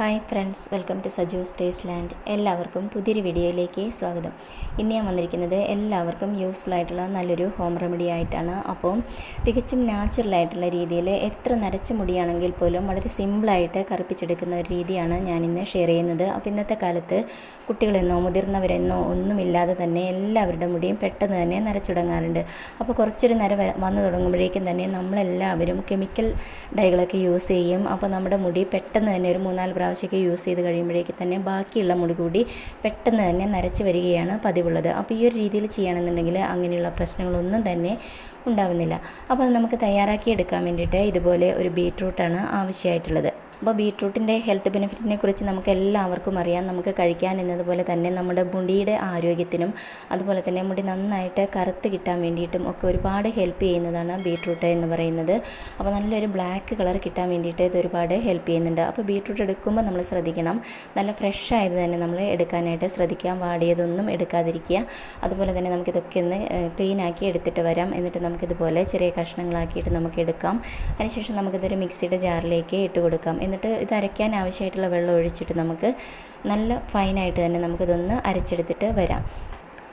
Hi friends welcome to Saju's stays land എല്ലാവർക്കും പുതിയൊരു വീഡിയോയിലേക്ക് സ്വാഗതം. ഇന്ന് ഞാൻ വന്നിരിക്കുന്നത് എല്ലാവർക്കും യൂസ്ഫുൾ ആയിട്ടുള്ള നല്ലൊരു ഹോം റെമഡി ആയിട്ടാണ്. അപ്പോൾ തികച്ചും നാച്ചുറൽ ആയിട്ടുള്ള രീതിയിൽ എത്ര നരച്ച മുടിയാണെങ്കിൽ പോലും വളരെ സിമ്പിളായിട്ട് കറുപ്പിച്ചെടുക്കുന്ന ഒരു രീതിയാണ് ഞാൻ ഇന്ന് ഷെയർ ചെയ്യുന്നത്. അപ്പോൾ ഇന്നത്തെ കാലത്ത് കുട്ടികളെന്നോ മുതിർന്നവരെന്നോ ഒന്നുമില്ലാതെ തന്നെ എല്ലാവരുടെ മുടിയും പെട്ടെന്ന് തന്നെ നരച്ചുടങ്ങാറുണ്ട്. അപ്പോൾ കുറച്ചൊരു നര വന്നു തുടങ്ങുമ്പോഴേക്കും തന്നെ നമ്മളെല്ലാവരും കെമിക്കൽ ഡൈകളൊക്കെ യൂസ് ചെയ്യും. അപ്പോൾ നമ്മുടെ മുടി പെട്ടെന്ന് തന്നെ ഒരു മൂന്നാൽ പ്രാവശ്യമൊക്കെ യൂസ് ചെയ്ത് കഴിയുമ്പോഴേക്കും തന്നെ ബാക്കിയുള്ള മുടി കൂടി പെട്ടെന്ന് തന്നെ നരച്ച് വരികയാണ് പതിവുള്ളത്. അപ്പോൾ ഈ ഒരു രീതിയിൽ ചെയ്യുകയാണെന്നുണ്ടെങ്കിൽ അങ്ങനെയുള്ള പ്രശ്നങ്ങളൊന്നും തന്നെ ഉണ്ടാവുന്നില്ല. അപ്പോൾ അത് നമുക്ക് തയ്യാറാക്കി എടുക്കാൻ വേണ്ടിയിട്ട് ഇതുപോലെ ഒരു ബീറ്റ്റൂട്ടാണ് ആവശ്യമായിട്ടുള്ളത്. അപ്പോൾ ബീട്രൂട്ടിന്റെ ഹെൽത്ത് ബെനിഫിറ്റിനെ കുറിച്ച് നമുക്ക് എല്ലാവർക്കും അറിയാം. നമുക്ക് കഴിക്കാൻ എന്നതുപോലെ തന്നെ നമ്മുടെ മുടിയുടെ ആരോഗ്യത്തിനും അതുപോലെ തന്നെ മുടി നന്നായിട്ട് കറുത്ത് കിട്ടാൻ വേണ്ടിയിട്ടും ഒക്കെ ഒരുപാട് ഹെൽപ്പ് ചെയ്യുന്നതാണ് ബീട്രൂട്ട് എന്ന് പറയുന്നത്. അപ്പോൾ നല്ലൊരു ബ്ലാക്ക് കളർ കിട്ടാൻ വേണ്ടിയിട്ട് ഇത് ഒരുപാട് ഹെൽപ്പ് ചെയ്യുന്നുണ്ട്. അപ്പോൾ ബീട്രൂട്ട് എടുക്കുമ്പോൾ നമ്മൾ ശ്രദ്ധിക്കണം. നല്ല ഫ്രഷ് ആയത് തന്നെ നമ്മൾ എടുക്കാനായിട്ട് ശ്രദ്ധിക്കാം വാടിയതൊന്നും എടുക്കാതിരിക്കുക. അതുപോലെ തന്നെ നമുക്കിതൊക്കെ ഒന്ന് ക്ലീൻ ആക്കി എടുത്തിട്ട് വരാം. എന്നിട്ട് നമുക്കിതുപോലെ ചെറിയ കഷ്ണങ്ങളാക്കിയിട്ട് നമുക്ക് എടുക്കാം. അതിനുശേഷം നമുക്കിതൊരു മിക്സിയുടെ ജാറിലേക്ക് ഇട്ട് കൊടുക്കാം. എന്നിട്ട് ഇത് അരയ്ക്കാൻ ആവശ്യമായിട്ടുള്ള വെള്ളം ഒഴിച്ചിട്ട് നമുക്ക് നല്ല ഫൈനായിട്ട് തന്നെ നമുക്കിതൊന്ന് അരച്ചെടുത്തിട്ട് വരാം.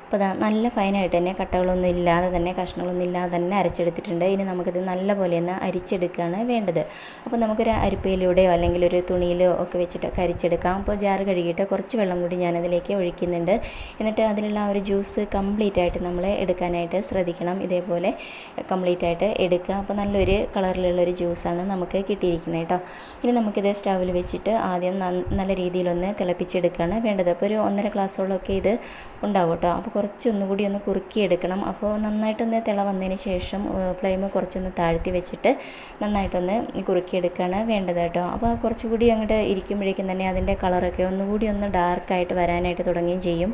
അപ്പോൾ നല്ല ഫൈനായിട്ട് തന്നെ കട്ടകളൊന്നും ഇല്ലാതെ തന്നെ കഷ്ണങ്ങളൊന്നും ഇല്ലാതെ തന്നെ അരച്ചെടുത്തിട്ടുണ്ട്. ഇനി നമുക്കിത് നല്ല പോലെ തന്നെ അരിച്ചെടുക്കുകയാണ് വേണ്ടത്. അപ്പോൾ നമുക്കൊരു അരിപ്പയിലൂടെയോ അല്ലെങ്കിൽ ഒരു തുണിയിലോ ഒക്കെ വെച്ചിട്ടൊക്കെ അരിച്ചെടുക്കാം. അപ്പോൾ ജാറ് കഴുകിയിട്ട് കുറച്ച് വെള്ളം കൂടി ഞാനതിലേക്ക് ഒഴിക്കുന്നുണ്ട്. എന്നിട്ട് അതിലുള്ള ആ ഒരു ജ്യൂസ് കംപ്ലീറ്റ് ആയിട്ട് നമ്മൾ എടുക്കാനായിട്ട് ശ്രദ്ധിക്കണം. ഇതേപോലെ കംപ്ലീറ്റ് ആയിട്ട് എടുക്കുക. അപ്പോൾ നല്ലൊരു കളറിലുള്ള ഒരു ജ്യൂസാണ് നമുക്ക് കിട്ടിയിരിക്കുന്നത് കേട്ടോ. ഇനി നമുക്കിത് സ്റ്റൗവിൽ വെച്ചിട്ട് ആദ്യം നല്ല രീതിയിലൊന്ന് തിളപ്പിച്ചെടുക്കുകയാണ് വേണ്ടത്. അപ്പോൾ ഒരു ഒന്നര ഗ്ലാസ്സോളമൊക്കെ ഇത് ഉണ്ടാവും കേട്ടോ. അപ്പോൾ കുറച്ച് കൂടി ഒന്ന് കുറുക്കിയെടുക്കണം. അപ്പോൾ നന്നായിട്ടൊന്ന് തിള വന്നതിന് ശേഷം ഫ്ലെയിം കുറച്ചൊന്ന് താഴ്ത്തി വെച്ചിട്ട് നന്നായിട്ടൊന്ന് കുറുക്കിയെടുക്കുകയാണ് വേണ്ടത് കേട്ടോ. അപ്പോൾ കുറച്ചുകൂടി അങ്ങോട്ട് ഇരിക്കുമ്പോഴേക്കും തന്നെ അതിന്റെ കളറൊക്കെ ഒന്നുകൂടി ഒന്ന് ഡാർക്കായിട്ട് വരാനായിട്ട് തുടങ്ങുകയും ചെയ്യും.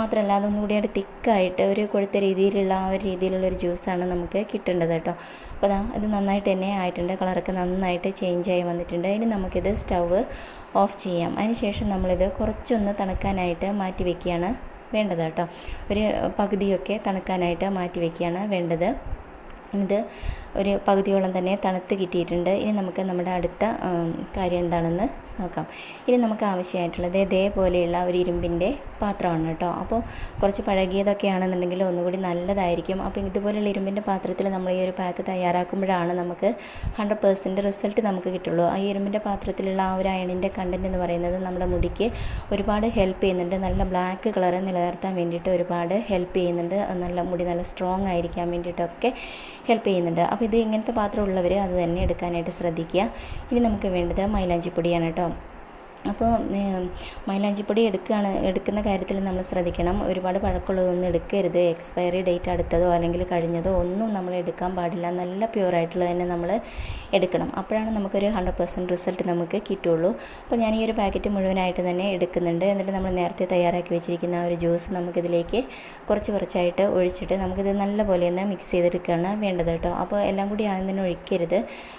മാത്രമല്ല അതൊന്നുകൂടി ആയിട്ട് തിക്കായിട്ട് ഒരു കൊഴുത്ത രീതിയിലുള്ള ആ ഒരു രീതിയിലുള്ള ഒരു ജ്യൂസാണ് നമുക്ക് കിട്ടേണ്ടത് കേട്ടോ. അപ്പോൾ അതാ ഇത് നന്നായിട്ട് തന്നെ ആയിട്ടുണ്ട്. കളറൊക്കെ നന്നായിട്ട് ചേഞ്ച് ആയി വന്നിട്ടുണ്ട്. ഇനി നമുക്കിത് സ്റ്റൗ ഓഫ് ചെയ്യാം. അതിനുശേഷം നമ്മളിത് കുറച്ചൊന്ന് തണുക്കാനായിട്ട് മാറ്റി വെക്കുകയാണ്. വേണ്ടത് കേട്ടോ. ഒരു പകുതിയൊക്കെ തണുക്കാനായിട്ട് മാറ്റി വയ്ക്കുകയാണ് വേണ്ടത്. ഇത് ഒരു പകുതിയോളം തന്നെ തണുത്ത് കിട്ടിയിട്ടുണ്ട്. ഇനി നമുക്ക് നമ്മുടെ അടുത്ത കാര്യം എന്താണെന്ന് നോക്കാം. ഇനി നമുക്ക് ആവശ്യമായിട്ടുള്ളത് ഇതേപോലെയുള്ള ഒരു ഇരുമ്പിന്റെ പാത്രമാണ് കേട്ടോ. അപ്പോൾ കുറച്ച് പഴകിയതൊക്കെ ആണെന്നുണ്ടെങ്കിൽ ഒന്നുകൂടി നല്ലതായിരിക്കും. അപ്പോൾ ഇതുപോലെയുള്ള ഇരുമ്പിന്റെ പാത്രത്തിൽ നമ്മൾ ഈ ഒരു പാക്ക് തയ്യാറാക്കുമ്പോഴാണ് നമുക്ക് ഹൺഡ്രഡ് പേഴ്സന്റ് റിസൾട്ട് നമുക്ക് കിട്ടുള്ളൂ. ആ ഇരുമ്പിന്റെ പാത്രത്തിലുള്ള ആ ഒരു അയണിന്റെ കണ്ടന്റ് എന്ന് പറയുന്നത് നമ്മുടെ മുടിക്ക് ഒരുപാട് ഹെൽപ്പ് ചെയ്യുന്നുണ്ട്. നല്ല ബ്ലാക്ക് കളറ് നിലനിർത്താൻ വേണ്ടിയിട്ട് ഒരുപാട് ഹെൽപ്പ് ചെയ്യുന്നുണ്ട്. നല്ല മുടി നല്ല സ്ട്രോങ് ആയിരിക്കാൻ വേണ്ടിയിട്ടൊക്കെ ഹെൽപ്പ് ചെയ്യുന്നുണ്ട്. അപ്പോൾ ഇത് ഇങ്ങനത്തെ പാത്രം ഉള്ളവർ അത് തന്നെ എടുക്കാനായിട്ട് ശ്രദ്ധിക്കുക. ഇനി നമുക്ക് വേണ്ടത് മൈലാഞ്ചിപ്പൊടിയാണ് കേട്ടോ. അപ്പോൾ മൈലാഞ്ചിപ്പൊടി എടുക്കുകയാണ് എടുക്കുന്ന കാര്യത്തിൽ നമ്മൾ ശ്രദ്ധിക്കണം. ഒരുപാട് പഴക്കമുള്ളതൊന്നും എടുക്കരുത്. എക്സ്പയറി ഡേറ്റ് അടുത്തതോ അല്ലെങ്കിൽ കഴിഞ്ഞതോ ഒന്നും നമ്മൾ എടുക്കാൻ പാടില്ല. നല്ല പ്യൂർ ആയിട്ടുള്ളത് തന്നെ നമ്മൾ എടുക്കണം. അപ്പോഴാണ് നമുക്കൊരു ഹൺഡ്രഡ് പെർസെന്റ് റിസൾട്ട് നമുക്ക് കിട്ടുള്ളൂ അപ്പോൾ ഞാൻ ഈ ഒരു പാക്കറ്റ് മുഴുവനായിട്ട് തന്നെ എടുക്കുന്നുണ്ട്. എന്നിട്ട് നമ്മൾ നേരത്തെ തയ്യാറാക്കി വെച്ചിരിക്കുന്ന ഒരു ജ്യൂസ് നമുക്കിതിലേക്ക് കുറച്ച് കുറച്ചായിട്ട് ഒഴിച്ചിട്ട് നമുക്കിത് നല്ലപോലെ ഒന്ന് മിക്സ് ചെയ്തെടുക്കുകയാണ് വേണ്ടത് കേട്ടോ. അപ്പോൾ എല്ലാം കൂടി ആദ്യം തന്നെ ഒഴിക്കരുത്.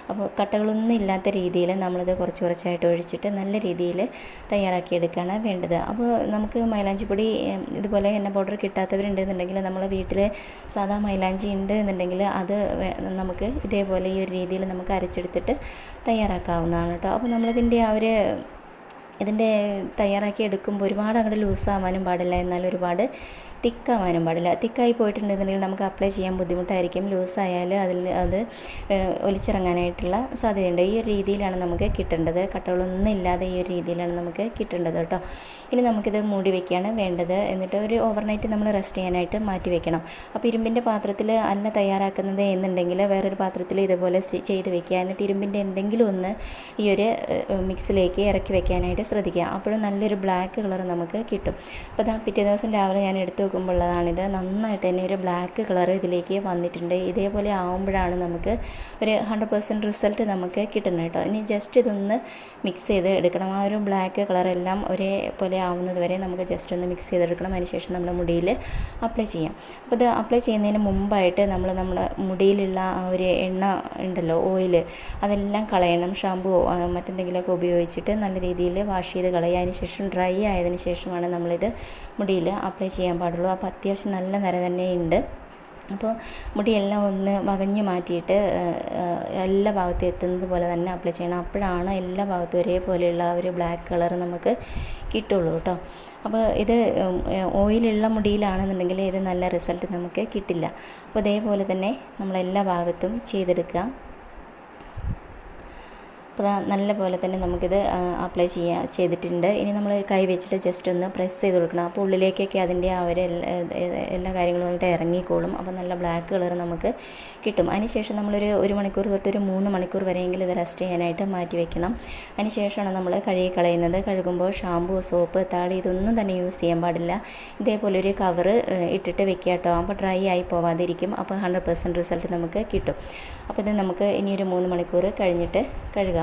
അപ്പോൾ കട്ടകളൊന്നും ഇല്ലാത്ത രീതിയിൽ നമ്മളിത് കുറച്ച് കുറച്ചായിട്ട് ഒഴിച്ചിട്ട് നല്ല രീതിയിൽ തയ്യാറാക്കി എടുക്കുകയാണ് വേണ്ടത്. അപ്പോൾ നമുക്ക് മൈലാഞ്ചി പൊടി ഇതുപോലെ എണ്ണ പൗഡർ കിട്ടാത്തവരുണ്ടെന്നുണ്ടെങ്കിൽ നമ്മളെ വീട്ടിൽ സാധാ മൈലാഞ്ചി ഉണ്ട് എന്നുണ്ടെങ്കിൽ അത് നമുക്ക് ഇതേപോലെ ഈ ഒരു രീതിയിൽ നമുക്ക് അരച്ചെടുത്തിട്ട് തയ്യാറാക്കാവുന്നതാണ് കേട്ടോ. അപ്പോൾ നമ്മളിതിന്റെ ആ ഒരു ഇതിന്റെ തയ്യാറാക്കി എടുക്കുമ്പോൾ ഒരുപാട് അങ്ങോട്ട് ലൂസാവാനും പാടില്ല. എന്നാൽ ഒരുപാട് തിക്കാവാനും പാടില്ല. തിക്കായി പോയിട്ടുണ്ടെന്നുണ്ടെങ്കിൽ നമുക്ക് അപ്ലൈ ചെയ്യാൻ ബുദ്ധിമുട്ടായിരിക്കും. ലൂസായാൽ അതിൽ അത് ഒലിച്ചിറങ്ങാനായിട്ടുള്ള സാധ്യതയുണ്ട്. ഈ ഒരു രീതിയിലാണ് നമുക്ക് കിട്ടേണ്ടത്. കട്ടകളൊന്നും ഇല്ലാതെ ഈ ഒരു രീതിയിലാണ് നമുക്ക് കിട്ടേണ്ടത് കേട്ടോ. ഇനി നമുക്കിത് മൂടി വെക്കുകയാണ് വേണ്ടത്. എന്നിട്ട് ഒരു ഓവർനൈറ്റ് നമ്മൾ റെസ്റ്റ് ചെയ്യാനായിട്ട് മാറ്റി വെക്കണം. അപ്പോൾ ഇരുമ്പിന്റെ പാത്രത്തിൽ അല്ല തയ്യാറാക്കുന്നത് എന്നുണ്ടെങ്കിൽ വേറൊരു പാത്രത്തിൽ ഇതുപോലെ ചെയ്ത് വെക്കുക. എന്നിട്ട് ഇരുമ്പിന്റെ എന്തെങ്കിലും ഒന്ന് ഈ ഒരു മിക്സിലേക്ക് ഇറക്കി വെക്കാനായിട്ട് ശ്രദ്ധിക്കുക. അപ്പോഴും നല്ലൊരു ബ്ലാക്ക് കളർ നമുക്ക് കിട്ടും. അപ്പോൾ ദാ പിറ്റേ ദിവസം രാവിലെ ഞാൻ എടുത്ത് നോക്കുമ്പോൾ ഉള്ളതാണിത് നന്നായിട്ട് തന്നെ ഒരു ബ്ലാക്ക് കളർ ഇതിലേക്ക് വന്നിട്ടുണ്ട്. ഇതേപോലെ ആവുമ്പോഴാണ് നമുക്ക് ഒരു ഹൺഡ്രഡ് പെർസെന്റ് റിസൾട്ട് നമുക്ക് കിട്ടുന്നത് കേട്ടോ. ഇനി ജസ്റ്റ് ഇതൊന്ന് മിക്സ് ചെയ്ത് എടുക്കണം. ആ ഒരു ബ്ലാക്ക് കളറെല്ലാം ഒരേപോലെ ആവുന്നത് വരെ നമുക്ക് ജസ്റ്റ് ഒന്ന് മിക്സ് ചെയ്തെടുക്കണം അതിനുശേഷം നമ്മുടെ മുടിയിൽ അപ്ലൈ ചെയ്യാം. അപ്പോൾ ഇത് അപ്ലൈ ചെയ്യുന്നതിന് മുമ്പായിട്ട് നമ്മൾ നമ്മുടെ മുടിയിലുള്ള ആ ഒരു എണ്ണ ഉണ്ടല്ലോ ഓയിൽ അതെല്ലാം കളയണം. ഷാമ്പുവോ മറ്റെന്തെങ്കിലുമൊക്കെ ഉപയോഗിച്ചിട്ട് നല്ല രീതിയിൽ വാഷ് ചെയ്ത് കളയുക. അതിന് ശേഷം ഡ്രൈ ആയതിനു ശേഷമാണ് നമ്മളിത് മുടിയിൽ അപ്ലൈ ചെയ്യാൻ പാടുള്ളൂ. അപ്പോൾ അത്യാവശ്യം നല്ല നിര തന്നെ ഉണ്ട് അപ്പോൾ മുടിയെല്ലാം ഒന്ന് വകഞ്ഞു മാറ്റിയിട്ട് എല്ലാ ഭാഗത്തും എത്തുന്നത് പോലെ തന്നെ അപ്ലൈ ചെയ്യണം. അപ്പോഴാണ് എല്ലാ ഭാഗത്തും ഒരേപോലെയുള്ള ഒരു ബ്ലാക്ക് കളർ നമുക്ക് കിട്ടുള്ളൂ കേട്ടോ. അപ്പോൾ ഇത് ഓയിലുള്ള മുടിയിലാണെന്നുണ്ടെങ്കിൽ ഇത് നല്ല റിസൾട്ട് നമുക്ക് കിട്ടില്ല. അപ്പോൾ അതേപോലെ തന്നെ നമ്മളെല്ലാ ഭാഗത്തും ചെയ്തെടുക്കുക. അപ്പോൾ നല്ല പോലെ തന്നെ നമുക്കിത് അപ്ലൈ ചെയ്യാൻ ചെയ്തിട്ടുണ്ട്. ഇനി നമ്മൾ കൈ വെച്ചിട്ട് ജസ്റ്റ് ഒന്ന് പ്രസ് ചെയ്ത് കൊടുക്കണം. അപ്പോൾ ഉള്ളിലേക്കൊക്കെ അതിന്റെ ആ ഒരു എല്ലാ കാര്യങ്ങളും വന്നിട്ട് ഇറങ്ങിക്കോളും. അപ്പോൾ നല്ല ബ്ലാക്ക് കളർ നമുക്ക് കിട്ടും. അതിനുശേഷം നമ്മളൊരു ഒരു മണിക്കൂർ തൊട്ട് ഒരു മൂന്ന് മണിക്കൂർ വരെയെങ്കിലും ഇത് റെസ്റ്റ് ചെയ്യാനായിട്ട് മാറ്റി വെക്കണം. അതിനുശേഷമാണ് നമ്മൾ കഴുകി കളയുന്നത്. കഴുകുമ്പോൾ ഷാമ്പു സോപ്പ് താളി ഇതൊന്നും തന്നെ യൂസ് ചെയ്യാൻ പാടില്ല. ഇതേപോലെ ഒരു കവർ ഇട്ടിട്ട് വെക്കുക കേട്ടോ അപ്പോൾ ഡ്രൈ ആയി പോവാതിരിക്കും. അപ്പോൾ ഹൺഡ്രഡ് പെർസെന്റ് റിസൾട്ട് നമുക്ക് കിട്ടും. അപ്പോൾ ഇത് നമുക്ക് ഇനിയൊരു മൂന്ന് മണിക്കൂർ കഴിഞ്ഞിട്ട് കഴുകാം.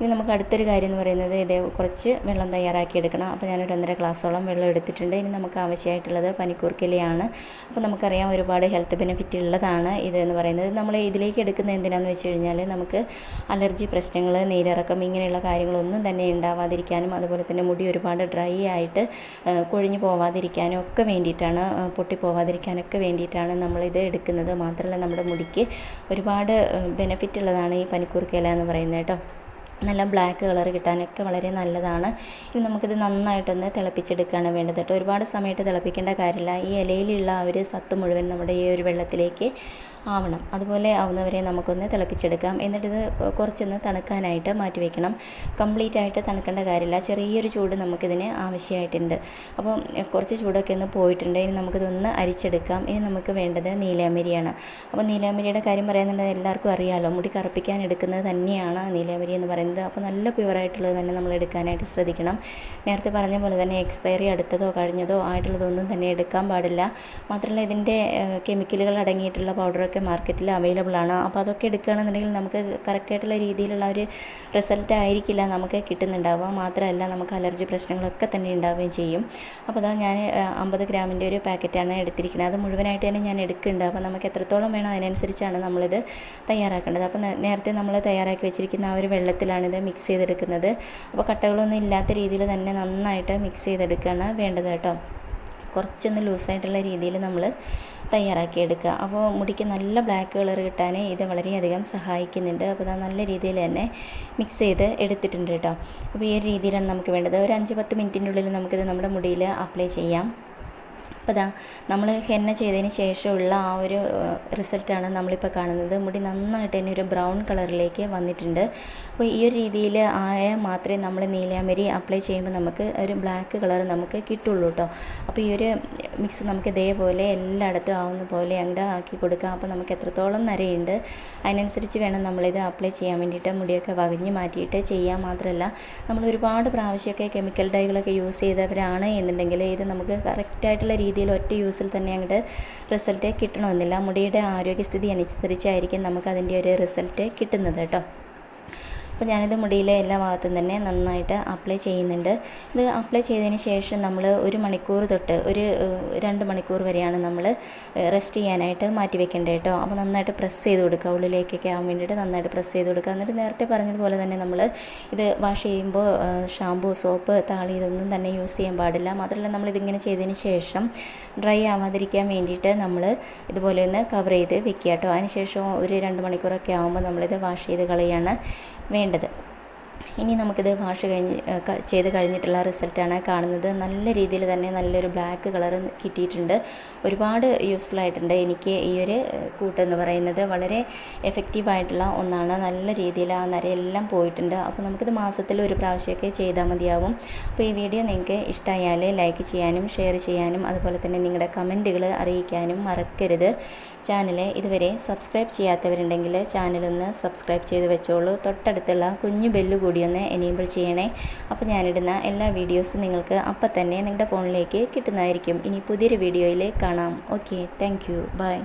ഇനി നമുക്ക് അടുത്തൊരു കാര്യം എന്ന് പറയുന്നത് ഇതേ കുറച്ച് വെള്ളം തയ്യാറാക്കി എടുക്കണം. അപ്പോൾ ഞാനൊരു ഒന്നര ഗ്ലാസ്സോളം വെള്ളം എടുത്തിട്ടുണ്ട്. ഇനി നമുക്ക് ആവശ്യമായിട്ടുള്ളത് പനിക്കൂർക്കിലയാണ് അപ്പോൾ നമുക്കറിയാം ഒരുപാട് ഹെൽത്ത് ബെനിഫിറ്റ് ഉള്ളതാണ് ഇതെന്ന് പറയുന്നത്. നമ്മൾ ഇതിലേക്ക് എടുക്കുന്ന എന്തിനാന്ന് വെച്ച് കഴിഞ്ഞാൽ നമുക്ക് അലർജി പ്രശ്നങ്ങൾ നീരിറക്കം ഇങ്ങനെയുള്ള കാര്യങ്ങളൊന്നും തന്നെ ഉണ്ടാവാതിരിക്കാനും അതുപോലെ തന്നെ മുടി ഒരുപാട് ഡ്രൈ ആയിട്ട് കൊഴിഞ്ഞു പോവാതിരിക്കാനും ഒക്കെ വേണ്ടിയിട്ടാണ് പൊട്ടിപ്പോവാതിരിക്കാനൊക്കെ വേണ്ടിയിട്ടാണ് നമ്മളിത് എടുക്കുന്നത്. മാത്രമല്ല നമ്മുടെ മുടിക്ക് ഒരുപാട് ബെനിഫിറ്റ് ഉള്ളതാണ് ഈ പനിക്കൂർക്കില എന്ന് പറയുന്നത് കേട്ടോ. നല്ല ബ്ലാക്ക് കളർ കിട്ടാനൊക്കെ വളരെ നല്ലതാണ്. ഇനി നമുക്കിത് നന്നായിട്ടൊന്ന് തിളപ്പിച്ചെടുക്കുകയാണ് വേണ്ടത് കേട്ടോ. ഒരുപാട് സമയത്ത് തിളപ്പിക്കേണ്ട കാര്യമില്ല. ഈ ഇലയിലുള്ള ആ ഒരു സത്ത് മുഴുവൻ നമ്മുടെ ഈ ഒരു വെള്ളത്തിലേക്ക് ആവണം. അതുപോലെ ആവുന്നവരെ നമുക്കൊന്ന് തിളപ്പിച്ചെടുക്കാം. എന്നിട്ടിത് കുറച്ചൊന്ന് തണുക്കാനായിട്ട് മാറ്റി വയ്ക്കണം കംപ്ലീറ്റ് ആയിട്ട് തണുക്കേണ്ട കാര്യമില്ല. ചെറിയൊരു ചൂട് നമുക്കിതിന് ആവശ്യമായിട്ടുണ്ട്. അപ്പോൾ കുറച്ച് ചൂടൊക്കെ ഒന്ന് പോയിട്ടുണ്ട്. ഇനി നമുക്കിതൊന്ന് അരിച്ചെടുക്കാം. ഇനി നമുക്ക് വേണ്ടത് നീലാമരിയാണ് അപ്പോൾ നീലാമരിയുടെ കാര്യം പറയുന്നുണ്ടെങ്കിൽ എല്ലാവർക്കും അറിയാമല്ലോ മുടി കറുപ്പിക്കാൻ എടുക്കുന്നത് തന്നെയാണ് നീലാമരി എന്ന് പറയുന്നത്. അപ്പോൾ നല്ല പ്യുവറായിട്ടുള്ളത് തന്നെ നമ്മൾ എടുക്കാനായിട്ട് ശ്രദ്ധിക്കണം. നേരത്തെ പറഞ്ഞ പോലെ തന്നെ എക്സ്പയറി അടുത്തതോ കഴിഞ്ഞതോ ആയിട്ടുള്ളതൊന്നും തന്നെ എടുക്കാൻ പാടില്ല. മാത്രമല്ല ഇതിന്റെ കെമിക്കലുകൾ അടങ്ങിയിട്ടുള്ള പൗഡറൊക്കെ മാർക്കറ്റിൽ അവൈലബിൾ ആണ്. അപ്പോൾ അതൊക്കെ എടുക്കുകയാണെന്നുണ്ടെങ്കിൽ നമുക്ക് കറക്റ്റായിട്ടുള്ള രീതിയിലുള്ള ഒരു റിസൾട്ട് ആയിരിക്കില്ല നമുക്ക് കിട്ടുന്നുണ്ടാവുക. മാത്രമല്ല നമുക്ക് അലർജി പ്രശ്നങ്ങളൊക്കെ തന്നെ ഉണ്ടാവുകയും ചെയ്യും. അപ്പോൾ അതാ ഞാൻ അമ്പത് ഗ്രാമിന്റെ ഒരു പാക്കറ്റാണ് എടുത്തിരിക്കുന്നത്. അത് മുഴുവനായിട്ട് തന്നെ ഞാൻ എടുക്കുന്നുണ്ട്. അപ്പോൾ നമുക്ക് എത്രത്തോളം വേണം അതിനനുസരിച്ചാണ് നമ്മളിത് തയ്യാറാക്കേണ്ടത്. അപ്പോൾ നേരത്തെ നമ്മൾ തയ്യാറാക്കി വെച്ചിരിക്കുന്ന ആ ഒരു വെള്ളത്തിലാണിത് മിക്സ് ചെയ്തെടുക്കുന്നത്. അപ്പോൾ കട്ടകളൊന്നും ഇല്ലാത്ത രീതിയിൽ തന്നെ നന്നായിട്ട് മിക്സ് ചെയ്തെടുക്കുകയാണ് വേണ്ടത് കേട്ടോ. കുറച്ചൊന്ന് ലൂസായിട്ടുള്ള രീതിയിൽ നമ്മൾ തയ്യാറാക്കിയെടുക്കുക. അപ്പോൾ മുടിക്ക് നല്ല ബ്ലാക്ക് കളർ കിട്ടാൻ ഇത് വളരെയധികം സഹായിക്കുന്നുണ്ട്. അപ്പോൾ അത് നല്ല രീതിയിൽ തന്നെ മിക്സ് ചെയ്ത് എടുത്തിട്ടുണ്ട് കേട്ടോ. അപ്പോൾ ഈ ഒരു രീതിയിലാണ് നമുക്ക് വേണ്ടത്. ഒരു അഞ്ച് പത്ത് മിനിറ്റിന്റെ ഉള്ളിൽ നമുക്കിത് നമ്മുടെ മുടിയിൽ അപ്ലൈ ചെയ്യാം. അപ്പോൾ ഇതാ നമ്മൾ ഹെന്ന ചെയ്തതിന് ശേഷമുള്ള ആ ഒരു റിസൾട്ടാണ് നമ്മളിപ്പോൾ കാണുന്നത്. മുടി നന്നായിട്ട് തന്നെ ഒരു ബ്രൗൺ കളറിലേക്ക് വന്നിട്ടുണ്ട്. അപ്പോൾ ഈ ഒരു രീതിയിൽ ആയാൽ മാത്രമേ നമ്മൾ നീലാമരി അപ്ലൈ ചെയ്യുമ്പോൾ നമുക്ക് ഒരു ബ്ലാക്ക് കളർ നമുക്ക് കിട്ടുള്ളൂ കേട്ടോ അപ്പോൾ ഈ ഒരു മിക്സ് നമുക്ക് ഇതേപോലെ എല്ലായിടത്തും ആവുന്ന പോലെ അങ്ങോട്ട് ആക്കി കൊടുക്കാം. അപ്പോൾ നമുക്ക് എത്രത്തോളം നരയുണ്ട് അതിനനുസരിച്ച് വേണം നമ്മളിത് അപ്ലൈ ചെയ്യാൻ വേണ്ടിയിട്ട് മുടിയൊക്കെ വകഞ്ഞ് മാറ്റിയിട്ട് ചെയ്യാൻ മാത്രമല്ല നമ്മൾ ഒരുപാട് പ്രാവശ്യമൊക്കെ കെമിക്കൽ ഡൈകളൊക്കെ യൂസ് ചെയ്തവരാണ് എന്നുണ്ടെങ്കിൽ ഇത് നമുക്ക് കറക്റ്റായിട്ടുള്ള രീതിയിൽ ഒറ്റ യൂസിൽ തന്നെ അങ്ങോട്ട് റിസൾട്ട് കിട്ടണമെന്നില്ല. മുടിയുടെ ആരോഗ്യസ്ഥിതി അനുസരിച്ചായിരിക്കും നമുക്ക് അതിന്റെ ഒരു റിസൾട്ട് കിട്ടുന്നത് കേട്ടോ. അപ്പോൾ ഞാനിത് മുടിയിലെ എല്ലാ ഭാഗത്തും തന്നെ നന്നായിട്ട് അപ്ലൈ ചെയ്യുന്നുണ്ട്. ഇത് അപ്ലൈ ചെയ്തതിന് ശേഷം നമ്മൾ ഒരു മണിക്കൂർ തൊട്ട് ഒരു രണ്ട് മണിക്കൂർ വരെയാണ് നമ്മൾ റെസ്റ്റ് ചെയ്യാനായിട്ട് മാറ്റി വെക്കേണ്ടത് കേട്ടോ. അപ്പോൾ നന്നായിട്ട് പ്രസ് ചെയ്ത് കൊടുക്കുക. ഉള്ളിലേക്കൊക്കെ ആവാൻ വേണ്ടിയിട്ട് നന്നായിട്ട് പ്രസ് ചെയ്ത് കൊടുക്കുക. എന്നിട്ട് നേരത്തെ പറഞ്ഞതുപോലെ തന്നെ നമ്മൾ ഇത് വാഷ് ചെയ്യുമ്പോൾ ഷാമ്പു സോപ്പ് താളി ഇതൊന്നും തന്നെ യൂസ് ചെയ്യാൻ പാടില്ല. മാത്രമല്ല നമ്മളിതിങ്ങനെ ചെയ്തതിന് ശേഷം ഡ്രൈ ആവാതിരിക്കാൻ വേണ്ടിയിട്ട് നമ്മൾ ഇതുപോലെ ഒന്ന് കവർ ചെയ്ത് വെക്കുക കേട്ടോ. അതിനുശേഷം ഒരു രണ്ട് മണിക്കൂറൊക്കെ ആകുമ്പോൾ നമ്മളിത് വാഷ് ചെയ്ത് കളയാണ്. വേണ്ടത് ഇനി നമുക്കിത് വാഷ് കഴിഞ്ഞ് ചെയ്ത് കഴിഞ്ഞിട്ടുള്ള റിസൾട്ടാണ് കാണുന്നത്. നല്ല രീതിയിൽ തന്നെ നല്ലൊരു ബ്ലാക്ക് കളർ കിട്ടിയിട്ടുണ്ട്. ഒരുപാട് യൂസ്ഫുൾ ആയിട്ടുണ്ട് എനിക്ക് ഈ ഒരു കൂട്ടെന്ന് പറയുന്നത് വളരെ എഫക്റ്റീവായിട്ടുള്ള ഒന്നാണ്. നല്ല രീതിയിൽ ആ നരയെല്ലാം പോയിട്ടുണ്ട്. അപ്പോൾ നമുക്കിത് മാസത്തിൽ ഒരു പ്രാവശ്യമൊക്കെ ചെയ്താൽ മതിയാവും. അപ്പോൾ ഈ വീഡിയോ നിങ്ങൾക്ക് ഇഷ്ടമായാൽ ലൈക്ക് ചെയ്യാനും ഷെയർ ചെയ്യാനും അതുപോലെ തന്നെ നിങ്ങളുടെ കമന്റുകൾ അറിയിക്കാനും മറക്കരുത്. ചാനൽ ഇതുവരെ സബ്സ്ക്രൈബ് ചെയ്യാത്തവരുണ്ടെങ്കിൽ ചാനലൊന്ന് സബ്സ്ക്രൈബ് ചെയ്ത് വെച്ചോളൂ. തൊട്ടടുത്തുള്ള കുഞ്ഞു ബെല്ല് കൂടി ഒന്ന് എനേബിൾ ചെയ്യണേ. അപ്പോൾ ഞാനിടുന്ന എല്ലാ വീഡിയോസും നിങ്ങൾക്ക് അപ്പം തന്നെ നിങ്ങളുടെ ഫോണിലേക്ക് കിട്ടുന്നതായിരിക്കും. ഇനി പുതിയൊരു വീഡിയോയിൽ കാണാം. Okay thank you by